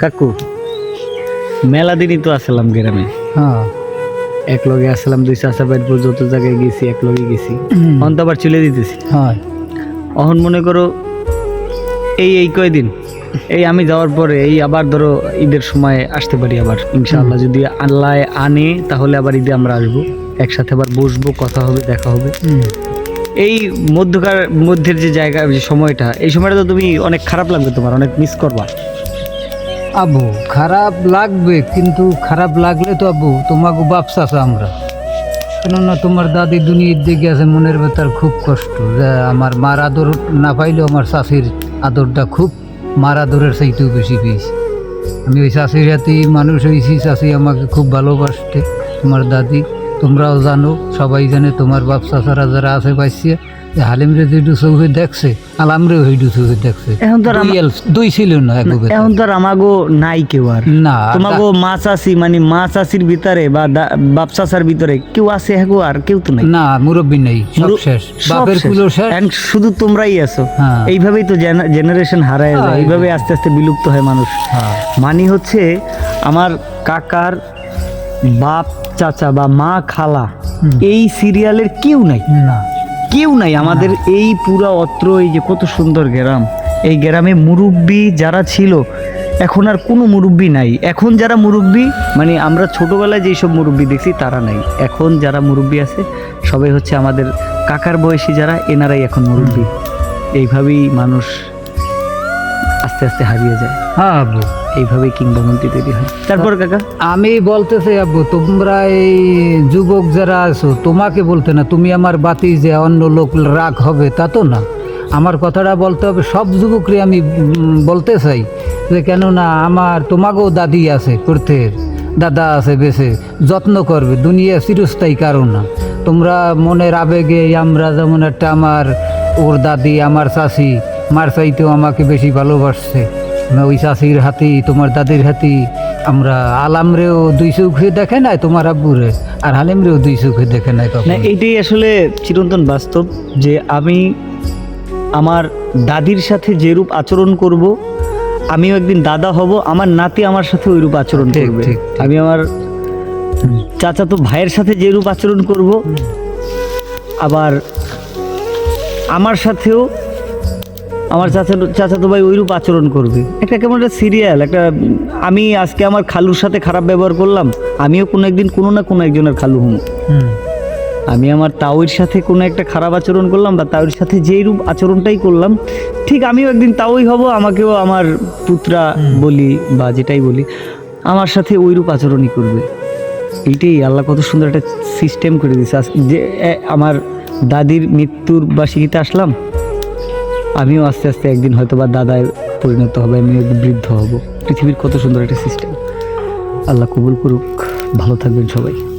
কাকু মেলা দিনই তো আসলাম গ্রামে। হ্যাঁ। এক লগে আসলাম দুই চাষা বাড়ি যত জায়গায় গেছি এক লগে গেছি। হুম। অন্ত আবার চলে দিতেছি। হয়। অহন মনে করো এই এই কয়দিন এই আমি যাওয়ার পরে এই আবার ধরো ঈদের সময় আসতে পারি আবার ইনশাআল্লাহ। যদি আল্লাহ আনে তাহলে আবার ঈদে আমরা আসব। একসাথে আবার বসবো কথা হবে দেখা হবে। এই মধ্যকার মধ্যের যে জায়গা যে সময়টা এই সময়টা তো তুমি অনেক খারাপ লাগবে তোমার অনেক মিস করবা। আবু, খারাপ লাগবে, কিন্তু খারাপ লাগলে তো আবু তোমাকে বাপস আছে আমরা। কেননা তোমার দাদি দুনিয়ার দিকে আছে, মনের ভেতর খুব কষ্ট। যে আমার মার আদর না পাইলেও আমার শাশির আদরটা খুব, মার আদরের চাইতেও বেশি পেয়েছি। আমি ওই শাশির হাতেই মানুষ হয়েছি শাশি আমাকে খুব ভালোবাসতে। তোমার দাদি, তোমরাও জানো, সবাই জানে তোমার বাপ চাচারা যারা আছে, পাইছে। দেখছে এখন তো দুই ছিল না একবার। এখন তো আমাগো নাই কেউ আর। না তোমাগো মা চাষি মানে মা চাষির ভিতরে বা বাপ চাষার ভিতরে কেউ আছে আর কেউ তো নাই। না মুরব্বী নেই সব শেষ। বাপের কুলো শেষ। শুধু তোমরাই আছো। হ্যাঁ। এইভাবেই তো জেনারেশন হারায় যায়। হ্যাঁ, এইভাবে আস্তে আস্তে বিলুপ্ত হয় মানুষ। মানে হচ্ছে আমার কাকার বাপ চাচা বা মা খালা এই সিরিয়ালের কেউ নাই। না। কেউ নাই, আমাদের এই পুরা অত্র, এই যে কত সুন্দর গ্রাম। এই গ্রামে মুরব্বি যারা ছিল, এখন আর কোনো মুরব্বি নাই। এখন যারা মুরব্বি মানে আমরা ছোটোবেলায় যেই সব মুরব্বি দেখছি, তারা নাই। এখন যারা মুরব্বি আছে, সবাই হচ্ছে আমাদের কাকার বয়সী যারা, এনারাই এখন মুরব্বি। এইভাবেই মানুষ আস্তে আস্তে হারিয়ে যায়। হ্যাঁ আব্বু এইভাবেই কিংবদন্তি তৈরি হয়। তারপর কাকা? আমি বলতেছি আব্বু তোমরা এই যুবক যারা আছো তোমাকে বলতে না তুমি আমার বাতি যে অন্য লোক রাগ হবে তা তো না। আমার কথাটা বলতে হবে সব যুবকরে আমি বলতে চাই যে কেননা আমার তোমাকেও দাদি আছে করতে দাদা আছে বেছে যত্ন করবে দুনিয়া চিরস্থায়ী কারণ না। তোমরা মনের আবেগে আমরা যেমন একটা আমার ওর দাদি আমার চাষি মার চাইতেও আমাকে বেশি ভালোবাসছে। ওই চাষির হাতি তোমার দাদির হাতি আমরা আলামরেও দুই চোখে দেখে নাই তোমার আব্বুরে আর হালিমরেও দুই চোখে দেখে নাই না এইটাই আসলে চিরন্তন বাস্তব যে আমি আমার দাদির সাথে যেরূপ আচরণ করব আমিও একদিন দাদা হব আমার নাতি আমার সাথে ওইরূপ আচরণ করবে। আমি আমার চাচাতো ভাইয়ের সাথে যেরূপ আচরণ করব আবার আমার সাথেও আমার চাচা চাচাতো ভাই ওইরূপ আচরণ করবে। একটা কেমন একটা সিরিয়াল একটা আমি আজকে আমার খালুর সাথে খারাপ ব্যবহার করলাম আমিও কোনো একদিন কোনো না কোনো একজনের খালু হম। আমি আমার তাওয়ের সাথে কোনো একটা খারাপ আচরণ করলাম বা তাওয়ের সাথে যেই রূপ আচরণটাই করলাম ঠিক আমিও একদিন তাওই হব আমাকেও আমার পুত্রা বলি বা যেটাই বলি আমার সাথে ওই রূপ আচরণই করবে। এইটাই আল্লাহ কত সুন্দর একটা সিস্টেম করে দিয়েছে। আজ- যে আমার দাদির মৃত্যুর বার্ষিকীতে আসলাম আমিও আস্তে আস্তে একদিন হয়তো বা দাদায় পরিণত হবে আমি বৃদ্ধ হব। পৃথিবীর কত সুন্দর একটা সিস্টেম আল্লাহ কবুল করুক। ভালো থাকবেন সবাই।